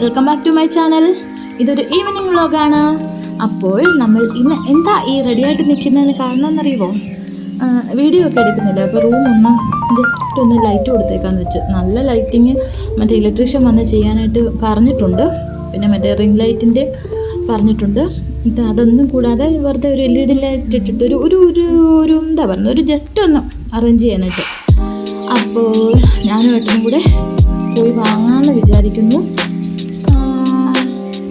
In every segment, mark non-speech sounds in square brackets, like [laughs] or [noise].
Welcome back to my channel ഇതൊരു evening വ്ളോഗാണ് അപ്പോൾ നമ്മൾ ഇന്ന് എന്താ ഈ റെഡി ആയിട്ട് നിൽക്കുന്നതിന് കാരണം എന്നറിയുമോ വീഡിയോ ഒക്കെ എടുക്കുന്നില്ല. അപ്പോൾ റൂമൊന്ന് ജസ്റ്റ് ഒന്ന് ലൈറ്റ് കൊടുത്തേക്കാന്ന് വെച്ച്. നല്ല ലൈറ്റിങ് മറ്റേ ഇലക്ട്രീഷ്യൻ വന്ന് ചെയ്യാനായിട്ട് പറഞ്ഞിട്ടുണ്ട്. പിന്നെ മറ്റേ റിംഗ് ലൈറ്റിന്റെ പറഞ്ഞിട്ടുണ്ട്. ഇത് അതൊന്നും കൂടാതെ വെറുതെ ഒരു എൽ ഇ ഡി ലൈറ്റ് ഇട്ടിട്ട് ഒരു ഒരു ഒരു എന്താ പറയുന്നത്? ഒരു ജസ്റ്റ് ഒന്ന് അറേഞ്ച് ചെയ്യാനായിട്ട്. അപ്പോൾ ഞാനും ഏട്ടനും കൂടെ പോയി വാങ്ങാമെന്ന് വിചാരിക്കുന്നു.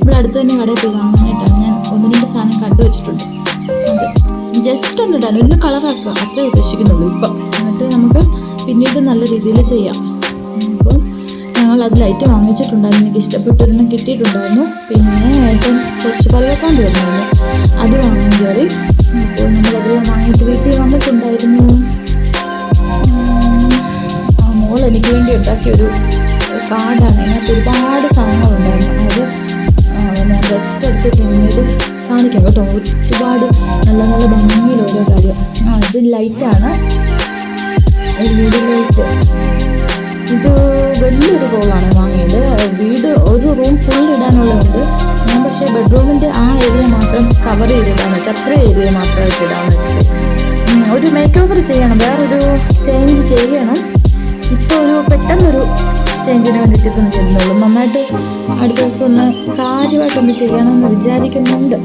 ഇവിടെ അടുത്ത് തന്നെ കടയിൽ പോയി വാങ്ങാനായിട്ടാണ് ഞാൻ ഒന്ന് രണ്ട് സാധനം കണ്ടു വെച്ചിട്ടുണ്ട്. ജസ്റ്റ് ഒന്ന് ഇടാൻ ഒന്ന് കളറാക്കുക അത്രേ ഉദ്ദേശിക്കുന്നുള്ളൂ ഇപ്പം. എന്നിട്ട് നമുക്ക് പിന്നീട് നല്ല രീതിയിൽ ചെയ്യാം. അപ്പം ഞങ്ങൾ അത് ലൈറ്റ് വാങ്ങിച്ചിട്ടുണ്ടായിരുന്നു. എനിക്ക് ഇഷ്ടപ്പെട്ടൊരെണ്ണം കിട്ടിയിട്ടുണ്ടായിരുന്നു. പിന്നെ ഏട്ടൻ കുറച്ച് പല്ലക്കാണ്ട് വരുന്നുണ്ട് അത് വാങ്ങാൻ കയറി. അപ്പോൾ നമ്മളത് വാങ്ങിയിട്ട് വീട്ടിൽ വന്നിട്ടുണ്ടായിരുന്നു. ആ മോൾ എനിക്ക് വേണ്ടി ഉണ്ടാക്കിയ ഒരു കാർഡാണ്. അതിനകത്ത് ഒരുപാട് സാധനങ്ങളുണ്ടായിരുന്നു. ജസ്റ്റ് എടുത്ത് പിന്നീട് കാണിക്കാം കേട്ടോ. ഒരുപാട് നല്ല നല്ല ഭംഗിയിൽ ഓരോ കാര്യം. ആ ഇത് ലൈറ്റാണ് വീട് ലൈറ്റ് ഇത് വലിയൊരു റോളാണ് വാങ്ങിയത്. വീട് ഒരു റൂം ഫുൾ ഇടാനുള്ളതുണ്ട്. ഞാൻ പക്ഷേ ബെഡ്റൂമിന്റെ ആ ഏരിയ മാത്രം കവർ ചെയ്തിടാന്ന് വെച്ചാൽ അത്ര ഏരിയ മാത്രമായിട്ട് ഇടാന്ന് വെച്ചിട്ട്. ഒരു മേക്ക് ഓവർ ചെയ്യണം. വേറൊരു ചേഞ്ച് ചെയ്യണം. ഇപ്പോൾ ഒരു പെട്ടെന്നൊരു ചേഞ്ചിന് വേണ്ടിയിട്ട് ഇപ്പം ചെയ്യുന്നുള്ളൂ നന്നായിട്ട് അടുത്ത ദിവസം ഒന്ന് കാര്യമായിട്ടൊന്ന് ചെയ്യണമെന്ന് വിചാരിക്കുന്നുണ്ട്.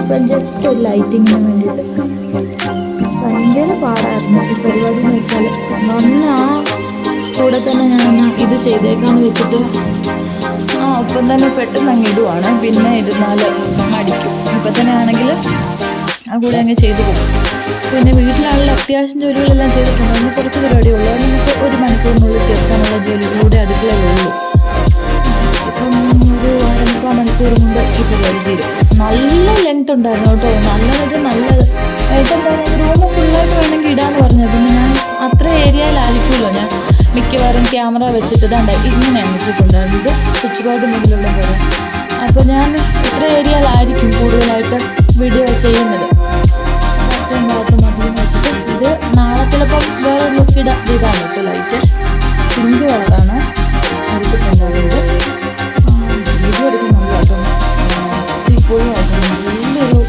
അപ്പം ജസ്റ്റ് ഒരു ലൈറ്റിങ്ങിന് വേണ്ടിയിട്ട്. ഭയങ്കര പാടായിരുന്നു ഈ പരിപാടി എന്ന് വെച്ചാൽ ഒന്ന് ആ കൂടെ തന്നെ ഞാൻ ഇത് ചെയ്തേക്കാന്ന് വെച്ചിട്ട് ആ ഒപ്പം തന്നെ പെട്ടെന്ന് അങ്ങ് ഇടുവാണ്. പിന്നെ ഇരുന്നാൽ മടിക്കും. ഇപ്പം തന്നെ ആണെങ്കിൽ ആ കൂടെ അങ്ങ് ചെയ്തു പോകും പിന്നെ വീട്ടിലാണെങ്കിൽ അത്യാവശ്യം ജോലികളെല്ലാം ചെയ്തിട്ടുണ്ട്. അതിന് കുറച്ച് പരിപാടിയുള്ളൂ. നമുക്ക് ഒരു മണിക്കൂറിനുള്ളിൽ തീർക്കാനുള്ള ജോലികളുടെ അടുക്കളയിലുള്ളൂ ഇപ്പം ഒരു അരമുക്കാൽ മണിക്കൂർ മുമ്പ് ഈ പരിപാടി തീരും. നല്ല ലെങ്ത് ഉണ്ടായിരുന്നു കേട്ടോ. നല്ലത് നല്ലത്. ഏറ്റവും റൂം ഫുള്ളായിട്ട് വേണമെങ്കിൽ ഇടാന്ന് പറഞ്ഞത് പിന്നെ ഞാൻ അത്ര ഏരിയയിലായിരിക്കുമല്ലോ ഞാൻ മിക്കവാറും ക്യാമറ വെച്ചിട്ട് ഇതാണ്ട് ഇങ്ങനെയാണ് ഇട്ടിട്ടുണ്ടായിരുന്നത്. സ്വിച്ച് ബോർഡ് മുന്നിലുള്ള പോലെ. അപ്പോൾ ഞാൻ ഇത്ര ഏരിയയിലായിരിക്കും കൂടുതലായിട്ട് വീഡിയോ ചെയ്യുന്നത്. ഭാഗത്ത് മതിയെന്ന് വെച്ചിട്ട് ഇത് നാളെ ചിലപ്പം വേറെ ലുക്ക് ഇടാം ഇതാണ് കേട്ടോ ലൈറ്റ് പിങ്ക് കളറാണ് എടുത്തിട്ടുണ്ടാവുന്നത് വീഡിയോ എടുക്കുന്നുണ്ട് ഇപ്പോഴും വലിയൊരു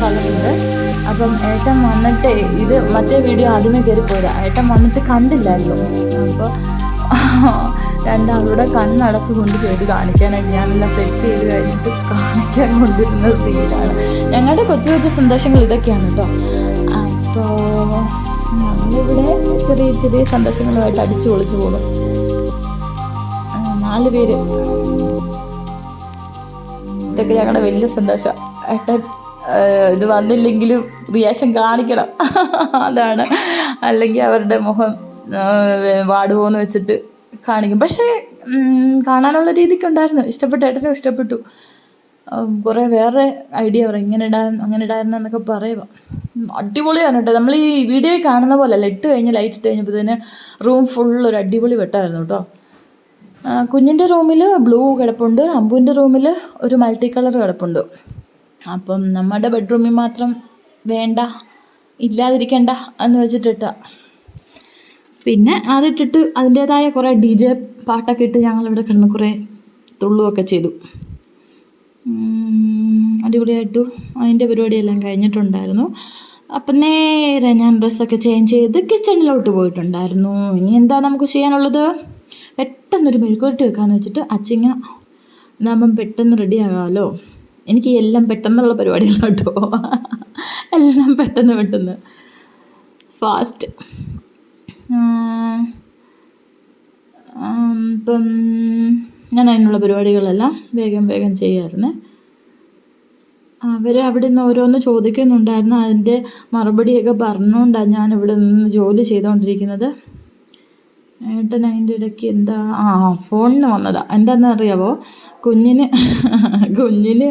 കളറുണ്ട് അപ്പം ഏട്ടൻ വന്നിട്ട് ഇത് മറ്റേ വീഡിയോ ആദ്യമേ കയറി പോരാ ഏട്ടൻ വന്നിട്ട് കണ്ടില്ലായിരുന്നു അപ്പോൾ രണ്ടാളുടെ കണ്ണടച്ച് കൊണ്ട് പോയിട്ട് കാണിക്കാനായിട്ട് ഞാനെല്ലാം സെറ്റ് ചെയ്ത് കഴിഞ്ഞിട്ട് കാണിക്കാൻ കൊണ്ടിരുന്ന സീനാണ് ഞങ്ങളുടെ കൊച്ചു കൊച്ചു സന്തോഷങ്ങൾ ഇതൊക്കെയാണ് കേട്ടോ. അപ്പോൾ ഞങ്ങളിവിടെ ചെറിയ ചെറിയ സന്തോഷങ്ങളുമായിട്ട് അടിച്ചു പൊളിച്ചു പോകും നാല് പേര്. ഇതൊക്കെ ഞങ്ങളുടെ വലിയ സന്തോഷം. ഏട്ടൻ ഇത് വന്നില്ലെങ്കിലും റിയാക്ഷൻ കാണിക്കണം. [laughs] അതാണ്. അല്ലെങ്കിൽ അവരുടെ മുഖം വാടുവോന്ന് വെച്ചിട്ട് കാണിക്കും. പക്ഷേ കാണാനുള്ള രീതിക്ക് ഉണ്ടായിരുന്നു. ഇഷ്ടപ്പെട്ടു ഏട്ടനും ഇഷ്ടപ്പെട്ടു. കുറേ വേറെ ഐഡിയ പറയും. ഇങ്ങനെ ഇടാൻ അങ്ങനെ ഇടായിരുന്നു എന്നൊക്കെ പറയുക അടിപൊളിയാണ് കേട്ടോ നമ്മൾ ഈ വീഡിയോ കാണുന്ന പോലെ അല്ല ഇട്ട് കഴിഞ്ഞ് ലൈറ്റ് ഇട്ട് കഴിഞ്ഞപ്പോഴത്തേന് റൂം ഫുൾ ഒരു അടിപൊളി വെട്ടായിരുന്നു കേട്ടോ കുഞ്ഞിന്റെ റൂമിൽ ബ്ലൂ കിടപ്പുണ്ട് അമ്പുവിന്റെ റൂമിൽ ഒരു മൾട്ടി കളർ കിടപ്പുണ്ട്. അപ്പം നമ്മുടെ ബെഡ്റൂമിൽ മാത്രം വേണ്ട ഇല്ലാതിരിക്കണ്ട എന്ന് വെച്ചിട്ടിട്ട പിന്നെ അതിട്ടിട്ട് അതിന്റേതായ കുറേ ഡി ജെ പാട്ടൊക്കെ ഇട്ട് ഞങ്ങളിവിടെ കിടന്ന് കുറേ തുള്ളുമൊക്കെ ചെയ്തു. അടിപൊളിയായിട്ടു. അതിന്റെ പരിപാടിയെല്ലാം കഴിഞ്ഞിട്ടുണ്ടായിരുന്നു. അപ്പം നേരെ ഞാൻ ഡ്രസ്സൊക്കെ ചേഞ്ച് ചെയ്ത് കിച്ചണിലോട്ട് പോയിട്ടുണ്ടായിരുന്നു. ഇനി എന്താ നമുക്ക് ചെയ്യാനുള്ളത്? പെട്ടെന്നൊരു മെഴുക്കുരുട്ടി വെക്കാമെന്ന് വെച്ചിട്ട് അച്ചിങ്ങ ഇതാകുമ്പം പെട്ടെന്ന് റെഡി ആകാമല്ലോ എനിക്ക് എല്ലാം പെട്ടെന്നുള്ള പരിപാടികളാണ് കേട്ടോ എല്ലാം പെട്ടെന്ന് പെട്ടെന്ന്. ഫാസ്റ്റ് ഇപ്പം ഞാൻ അതിനുള്ള പരിപാടികളെല്ലാം വേഗം വേഗം ചെയ്യാമായിരുന്നേ അവർ അവിടെ നിന്ന് ഓരോന്ന് ചോദിക്കുന്നുണ്ടായിരുന്നു. അതിന്റെ മറുപടിയൊക്കെ പറഞ്ഞുകൊണ്ടാണ് ഞാൻ ഇവിടെ നിന്ന് ജോലി ചെയ്തുകൊണ്ടിരിക്കുന്നത്. ഏട്ടൻ അതിന്റെ ഇടയ്ക്ക് എന്താ? ആ ഫോണിന് വന്നതാ. എന്താണെന്ന് അറിയാവോ? കുഞ്ഞിന് കുഞ്ഞിന്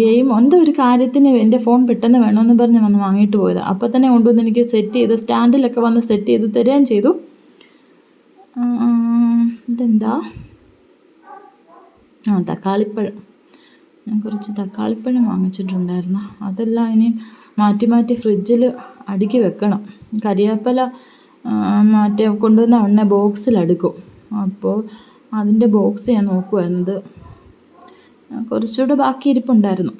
ഗെയിം എന്തോ ഒരു കാര്യത്തിന് എന്റെ ഫോൺ പെട്ടെന്ന് വേണമെന്ന് പറഞ്ഞ് വന്ന് വാങ്ങിയിട്ട് പോയത്. അപ്പോൾ തന്നെ കൊണ്ടുവന്ന് എനിക്ക് സെറ്റ് ചെയ്ത് സ്റ്റാൻഡിലൊക്കെ വന്ന് സെറ്റ് ചെയ്ത് തരുകയും ചെയ്തു. ഇതെന്താ? ആ തക്കാളിപ്പഴം. ഞാൻ കുറച്ച് തക്കാളിപ്പഴം വാങ്ങിച്ചിട്ടുണ്ടായിരുന്നു. അതെല്ലാം ഇനി മാറ്റി മാറ്റി ഫ്രിഡ്ജിൽ അടുക്കി വെക്കണം. കരിവേപ്പില ആ, മാറ്റി കൊണ്ടുവന്ന ഉടനെ ബോക്സിലടുക്കും അപ്പോൾ അതിന്റെ ബോക്സ് ഞാൻ നോക്കുമായിരുന്നത് കുറച്ചുകൂടെ ബാക്കി ഇരിപ്പുണ്ടായിരുന്നു.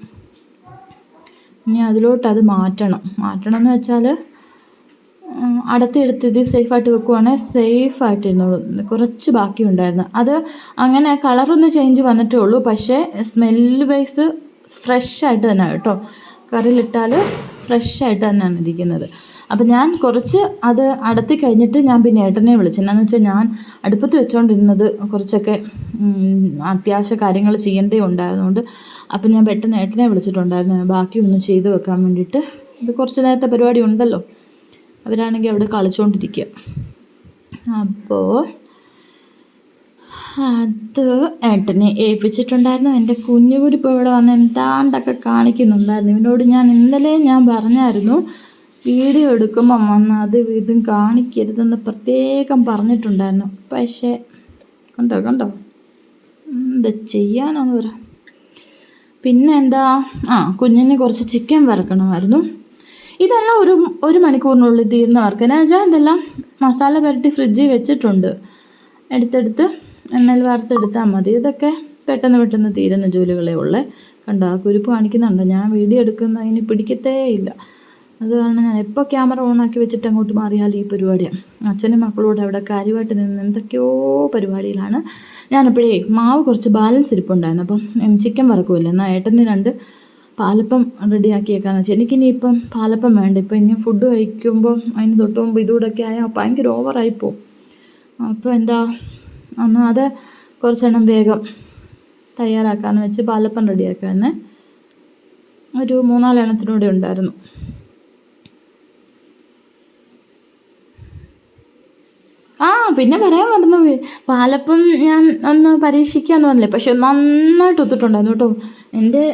ഇനി അതിലോട്ട് അത് മാറ്റണം. മാറ്റണം എന്ന് വെച്ചാൽ അടത്തിയെടുത്ത് ഇത് സേഫായിട്ട് വെക്കുവാണെങ്കിൽ സേഫായിട്ട് ഇരുന്നോളും കുറച്ച് ബാക്കി ഉണ്ടായിരുന്നു അത് അങ്ങനെ കളറൊന്ന് ചേഞ്ച് വന്നിട്ടേ ഉള്ളൂ. പക്ഷേ സ്മെല്ല് വൈസ് ഫ്രഷ് ആയിട്ട് തന്നെ കേട്ടോ. കറിയിലിട്ടാൽ ഫ്രഷ് ആയിട്ട് തന്നെയാണ് ഇരിക്കുന്നത്. അപ്പം ഞാൻ കുറച്ച് അത് അടത്തി കഴിഞ്ഞിട്ട് ഞാൻ പിന്നെ ഏട്ടനെ വിളിച്ചു. എന്നാന്ന് വെച്ചാൽ ഞാൻ അടുപ്പത്ത് വെച്ചുകൊണ്ടിരുന്നത് കുറച്ചൊക്കെ അത്യാവശ്യ കാര്യങ്ങൾ ചെയ്യേണ്ടേ ഉണ്ടായതുകൊണ്ട്. അപ്പം ഞാൻ പെട്ടെന്ന് ഏട്ടനെ വിളിച്ചിട്ടുണ്ടായിരുന്നു. ബാക്കി ഒന്ന് ചെയ്ത് വെക്കാൻ വേണ്ടിയിട്ട്. ഇത് കുറച്ച് നേരത്തെ പരിപാടി ഉണ്ടല്ലോ. അവരാണെങ്കിൽ അവിടെ കളിച്ചുകൊണ്ടിരിക്കുക അപ്പോൾ അത് ഏട്ടനെ ഏൽപ്പിച്ചിട്ടുണ്ടായിരുന്നു. എന്റെ കുഞ്ഞുകുരി ഇപ്പോൾ ഇവിടെ വന്ന് എന്താണ്ടൊക്കെ കാണിക്കുന്നുണ്ടായിരുന്നു. ഇവനോട് ഞാൻ ഇന്നലെ ഞാൻ പറഞ്ഞായിരുന്നു വീഡിയോ എടുക്കുമ്പം വന്ന് അത് ഇതും കാണിക്കരുതെന്ന് പ്രത്യേകം പറഞ്ഞിട്ടുണ്ടായിരുന്നു. പക്ഷേ കണ്ടോ കണ്ടോ? എന്താ ചെയ്യാനാന്ന് പറ. പിന്നെ എന്താ? ആ കുഞ്ഞിന് കുറച്ച് ചിക്കൻ വറക്കണമായിരുന്നു. ഇതെല്ലാം ഒരു ഒരു മണിക്കൂറിനുള്ളിൽ തീർന്ന വർക്ക് എന്നാ വെച്ചാൽ ഇതെല്ലാം മസാല പുരട്ടി ഫ്രിഡ്ജിൽ വെച്ചിട്ടുണ്ട്. എടുത്തെടുത്ത് എണ്ണയിൽ വറുത്തെടുത്താൽ മതി. ഇതൊക്കെ പെട്ടെന്ന് പെട്ടെന്ന് തീരുന്ന ജോലികളേ ഉള്ളേ. കണ്ടോ ആ കുരുപ്പ് കാണിക്കുന്നുണ്ടോ. ഞാൻ വീഡിയോ എടുക്കുന്ന എടുക്കുന്നതിന് പിടിക്കത്തേ ഇല്ല. അത് കാരണം ഞാൻ എപ്പോൾ ക്യാമറ ഓണാക്കി വെച്ചിട്ട് അങ്ങോട്ട് മാറിയാലും ഈ പരിപാടിയാണ്. അച്ഛനും മക്കളോട് അവിടെ കാര്യമായിട്ട് നിന്ന് എന്തൊക്കെയോ പരിപാടിയിലാണ്. ഞാനപ്പോഴേ മാവ് കുറച്ച് ബാലൻസ് ഇരിപ്പുണ്ടായിരുന്നു. അപ്പം ചിക്കൻ വറക്കുമല്ലോ എന്നാൽ ഏട്ടന് രണ്ട് പാലപ്പം റെഡിയാക്കിയേക്കാന്ന് വെച്ചാൽ എനിക്കിനി ഇപ്പം പാലപ്പം വേണ്ട. ഇപ്പം ഇനി ഫുഡ് കഴിക്കുമ്പോൾ അതിന് തൊട്ട് മുമ്പ് ഇതുകൂടെയൊക്കെ ആയാൽ ഭയങ്കര ഓവറായി പോവും. അപ്പോൾ എന്താ ഒന്ന് അത് കുറച്ചെണ്ണം വേഗം തയ്യാറാക്കാമെന്ന് വെച്ച് പാലപ്പം റെഡിയാക്കാന്ന് ഒരു മൂന്നാലെണ്ണത്തിനൂടെ ഉണ്ടായിരുന്നു. ആ പിന്നെ പറയാൻ മറന്നു പാലപ്പം ഞാൻ ഒന്ന് പരീക്ഷിക്കാമെന്ന് പറഞ്ഞില്ലേ? പക്ഷെ നന്നായിട്ട് ഒത്തിട്ടുണ്ടായിരുന്നു കേട്ടോ. എന്റെ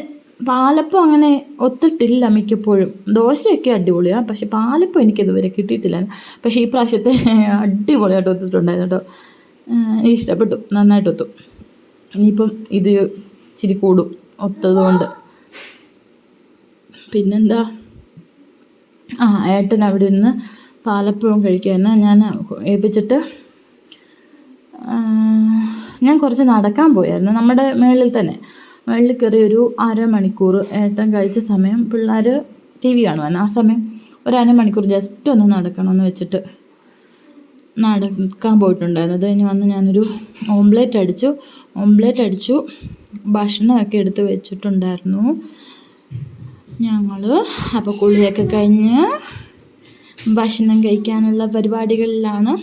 പാലപ്പം അങ്ങനെ ഒത്തിട്ടില്ല മിക്കപ്പോഴും. ദോശയൊക്കെ അടിപൊളിയാണ് പക്ഷെ പാലപ്പം എനിക്കിതുവരെ കിട്ടിയിട്ടില്ല പക്ഷേ ഈ പ്രാവശ്യത്തെ [laughs] അടിപൊളിയായിട്ട് ഒത്തിട്ടുണ്ടായിരുന്നു കേട്ടോ. ഇഷ്ടപ്പെട്ടു. നന്നായിട്ട് ഒത്തു. ഇനിയിപ്പം ഇത് ഇച്ചിരി കൂടും ഒത്തതുകൊണ്ട്. പിന്നെന്താ? ആ ഏട്ടൻ അവിടെ ഇരുന്ന് പാലപ്പവും കഴിക്കാമെന്ന് ഞാൻ ഏൽപ്പിച്ചിട്ട് ഞാൻ കുറച്ച് നടക്കാൻ പോയായിരുന്നു. നമ്മുടെ മേളിൽ തന്നെ. മേളിൽ കയറി ഒരു അരമണിക്കൂർ ഏട്ടൻ കഴിച്ച സമയം പിള്ളേർ ടി വി കാണുമായിരുന്നു ആ സമയം ഒരു അരമണിക്കൂർ ജസ്റ്റ് ഒന്ന് നടക്കണമെന്ന് വെച്ചിട്ട് നടക്കാൻ പോയിട്ടുണ്ടായിരുന്നു. അത് കഴിഞ്ഞ് വന്ന് ഞാനൊരു ഓംലേറ്റ് അടിച്ചു. ഓംലേറ്റ് അടിച്ചു. ഭക്ഷണമൊക്കെ എടുത്ത് വെച്ചിട്ടുണ്ടായിരുന്നു. ഞങ്ങൾ അപ്പോൾ കുളിയൊക്കെ കഴിഞ്ഞ് ഭക്ഷണം കഴിക്കാനുള്ള പരിപാടികളിലാണ്.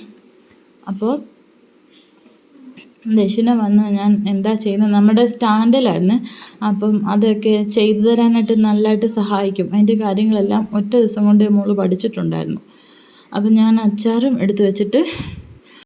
അപ്പോൾ ദക്ഷിണ വന്ന് ഞാൻ എന്താ ചെയ്യുന്നത്? നമ്മുടെ സ്റ്റാൻഡിലായിരുന്നു. അപ്പം അതൊക്കെ ചെയ്തു തരാനായിട്ട് നല്ലതായിട്ട് സഹായിക്കും. അതിന്റെ കാര്യങ്ങളെല്ലാം ഒറ്റ ദിവസം കൊണ്ട് മോൾ പഠിച്ചിട്ടുണ്ടായിരുന്നു. അപ്പം ഞാൻ അച്ചാറും എടുത്തു വെച്ചിട്ട്